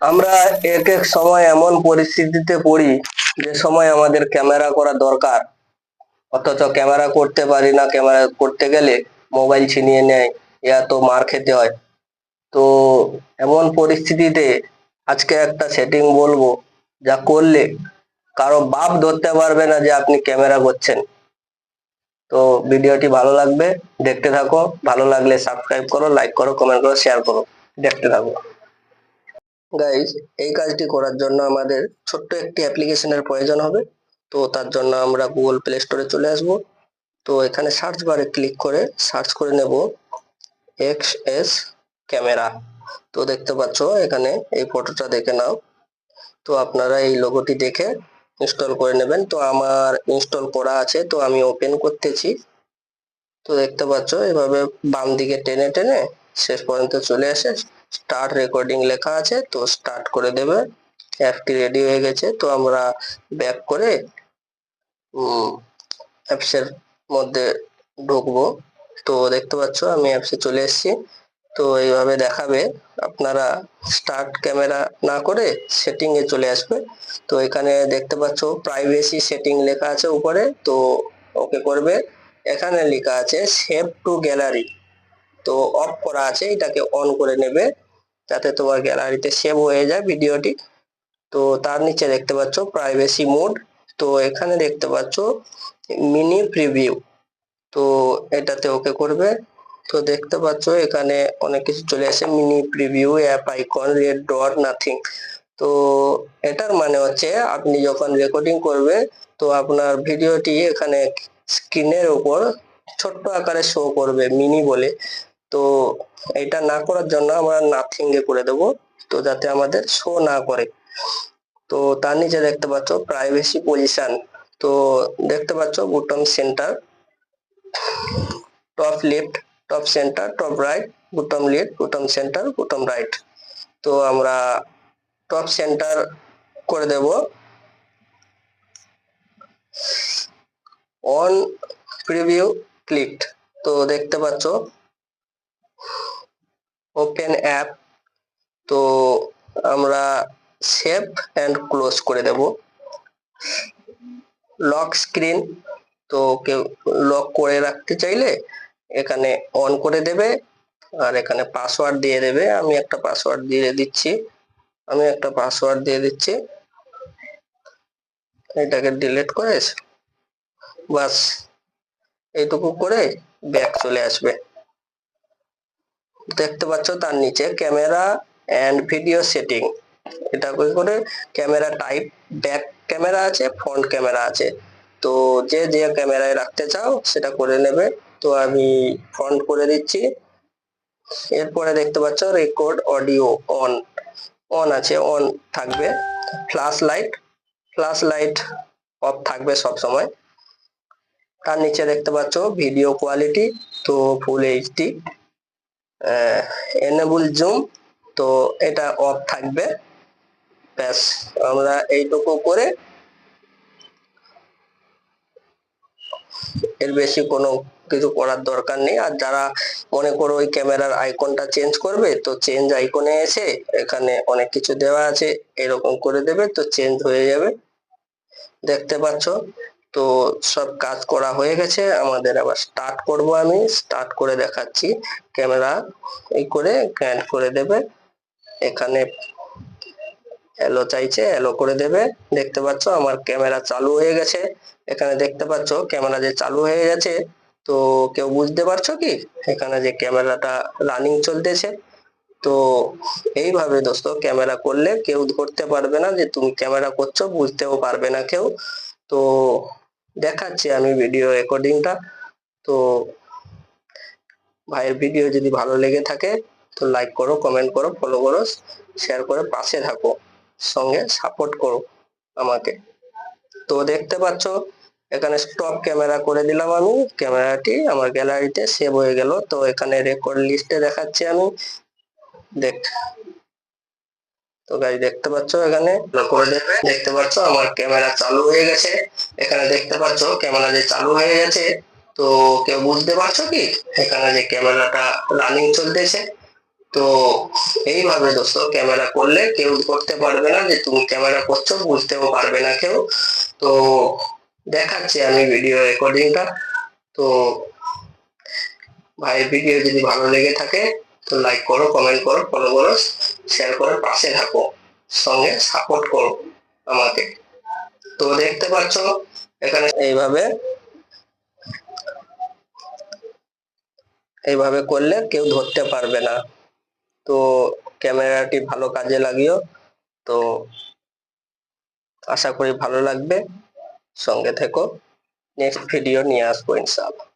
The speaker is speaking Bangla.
আমরা এক এক সময় এমন পরিস্থিতিতে পড়ি যে সময় আমাদের ক্যামেরা করা দরকার। অথচ ক্যামেরা করতে পারি না, ক্যামেরা করতে গেলে মোবাইল ছিনিয়ে নেয়, ইয়া তো মার খেতে হয়। তো এমন পরিস্থিতিতে আজকে একটা সেটিং বলব, যা করলে কারও বাপ ধরতে পারবে না যে আপনি ক্যামেরা করছেন। তো ভিডিওটি ভালো লাগবে, দেখতে থাকো। ভালো লাগলে সাবস্ক্রাইব করো লাইক করো কমেন্ট করো শেয়ার করো। দেখতে থাকো। গাইজ এই কাজটি করার জন্য আমাদের ছোট্ট একটি অ্যাপ্লিকেশনের প্রয়োজন হবে। তো তার জন্য আমরা গুগল প্লে স্টোরে চলে আসব। তো এখানে সার্চ বারে ক্লিক করে সার্চ করে নেব এক্স এস ক্যামেরা তো দেখতে পাচ্ছ, এখানে এই ফটোটা দেখে নাও। তো আপনারা এই লোগোটি দেখে ইনস্টল করে নেবেন। তো আমার ইনস্টল করা আছে, তো আমি ওপেন করতেছি। তো দেখতে পাচ্ছ, এভাবে বাম দিকে টেনে টেনে শেষ পর্যন্ত চলে আসে। স্টার্ট রেকর্ডিং লেখা আছে, তো স্টার্ট করে দেবে। অ্যাপটি রেডি হয়ে গেছে, তো আমরা ব্যাক করে অ্যাপসের মধ্যে ঢুকবো। তো দেখতে পাচ্ছ, আমি অ্যাপসে চলে এসেছি। তো এইভাবে দেখাবে, আপনারা স্টার্ট ক্যামেরা না করে সেটিং এ চলে আসবে। তো এখানে দেখতে পাচ্ছ প্রাইভেসি সেটিং লেখা আছে উপরে, তো ওকে করবে। এখানে লেখা আছে সেভ টু গ্যালারি তো অফ করা আছে, এটাকে অন করে নেবে। যাতে তোমার গ্যালারিতে সেভ হয়ে যায় ভিডিওটি তো তার নিচে দেখতে পাচ্ছ প্রাইভেসি মোড তো এখানে দেখতে পাচ্ছ মিনি প্রিভিউ তো এটাতে ওকে করবে। তো দেখতে পাচ্ছ এখানে অনেক কিছু চলে আসে। Mini preview app icon red dot nothing তো এটার মানে হচ্ছে আপনি যখন রেকর্ডিং করবে, তো আপনার ভিডিওটি এখানে স্ক্রিনের উপর ছোট্ট আকারে শো করবে মিনি বলে। তো এটা না করার জন্য আমরা নাথিং এ করে দেব, তো যাতে আমাদের শো না করে। তো তার নিচে দেখতে পাচ্ছ প্রাইভেসি পজিশন তো দেখতে পাচ্ছ bottom centre top left top centre top right bottom left bottom centre bottom right তো আমরা টপ সেন্টার করে দেব। অন প্রিভিউ ক্লিক তো দেখতে পাচ্ছ ওপেন অ্যাপ। তো আমরা সেভ অ্যান্ড ক্লোজ করে দেব। লক স্ক্রিন, তো কেউ লক করে রাখতে চাইলে এখানে অন করে দেবে আর এখানে পাসওয়ার্ড দিয়ে দেবে। আমি একটা পাসওয়ার্ড দিয়ে দিচ্ছি। আমি একটা পাসওয়ার্ড দিয়ে দিচ্ছি। এটাকে ডিলিট করে বাস এইটুকু করে ব্যাক চলে আসবে। দেখতে পাচ্ছ তার নিচে ক্যামেরা অ্যান্ড ভিডিও সেটিং এটা করে? ক্যামেরা টাইপ ব্যাক ক্যামেরা আছে ফ্রন্ট ক্যামেরা আছে। তো যে যে ক্যামেরায় রাখতে চাও, সেটা করে নেবে। তো আমি ফ্রন্ট করে দিচ্ছি। এরপরে দেখতে পাচ্ছ রেকর্ড অডিও অন অন আছে অন থাকবে। Flash light flash light off থাকবে সব সময় তার নিচে দেখতে পাচ্ছ ভিডিও কোয়ালিটি তো ফুল এইচডি এনেবল জুম তো এটা অফ থাকবে। ব্যাস, আমরা এইটুকু করে এর বেশি কোনো কিছু করার দরকার নেই। আর যারা মনে করো ওই ক্যামেরার আইকনটা চেঞ্জ করবে, তো চেঞ্জ আইকনে এসে এখানে অনেক কিছু দেওয়া আছে, এরকম করে দেবে, তো চেঞ্জ হয়ে যাবে। দেখতে পাচ্ছ? তো সব কাজ করা হয়ে গেছে, আমাদের আবার স্টার্ট করব আমি স্টার্ট করে দেখাচ্ছি ক্যামেরা এই করে গ্র্যান্ড করে দেবে, এখানে এলো চাইছে এলো করে দেবে, দেখতে পাচ্ছ আমার ক্যামেরা চালু হয়ে গেছে, এখানে দেখতে পাচ্ছ ক্যামেরা যে চালু হয়ে গেছে, তো কেউ বুঝতে পারছ কি? এখানে যে ক্যামেরাটা রানিং চলতেছে, তো এইভাবে দোস্ত ক্যামেরা করলে কেউ ধরতে পারবে না যে তুমি ক্যামেরা করছ, বুঝতেও পারবে না কেউ, তো দেখাচ্ছি আমি ভিডিও রেকর্ডিংটা তো ভাইয়ের ভিডিও যদি ভালো লেগে থাকে, তো লাইক করো কমেন্ট করো ফলো করো শেয়ার করে পাশে থাকো, সঙ্গে সাপোর্ট করো আমাকে। তো দেখতে পাচ্ছ, এখানে স্টপ ক্যামেরা করে দিলাম আমি। ক্যামেরাটি আমার গ্যালারিতে সেভ হয়ে গেল। তো এখানে রেকর্ড লিস্টে দেখাচ্ছি আমি। দেখ তো গাড়ি দেখতে পাচ্ছ এখানে করে দেবে। দেখতে পাচ্ছ আমার ক্যামেরা চালু হয়ে গেছে। এখানে দেখতে পাচ্ছ ক্যামেরা যে চালু হয়ে গেছে। তো কেউ বুঝতে পারছ কি? এখানে যে ক্যামেরাটা রানিং চলতেছে। তো এইভাবে দোস্ত ক্যামেরা করলে কেউ করতে পারবে না যে তুমি ক্যামেরা করছ, বুঝতেও পারবে না কেউ। তো দেখাচ্ছি আমি ভিডিও রেকর্ডিংটা তো ভাই ভিডিও যদি ভালো লেগে থাকে, তো লাইক করো কমেন্ট করো ফলো করো। শেয়ার করো পাশে থাকো, সঙ্গে সাপোর্ট করো আমাকে। তো দেখতে পাচ্ছ, এখানে এইভাবে এইভাবে করলে কেউ ধরতে পারবে না। তো ক্যামেরাটি ভালো কাজে লাগিও। তো আশা করি ভালো লাগবে। সঙ্গে থেকো। নেক্সট ভিডিও নিয়ে আসব ইনশাআল্লাহ।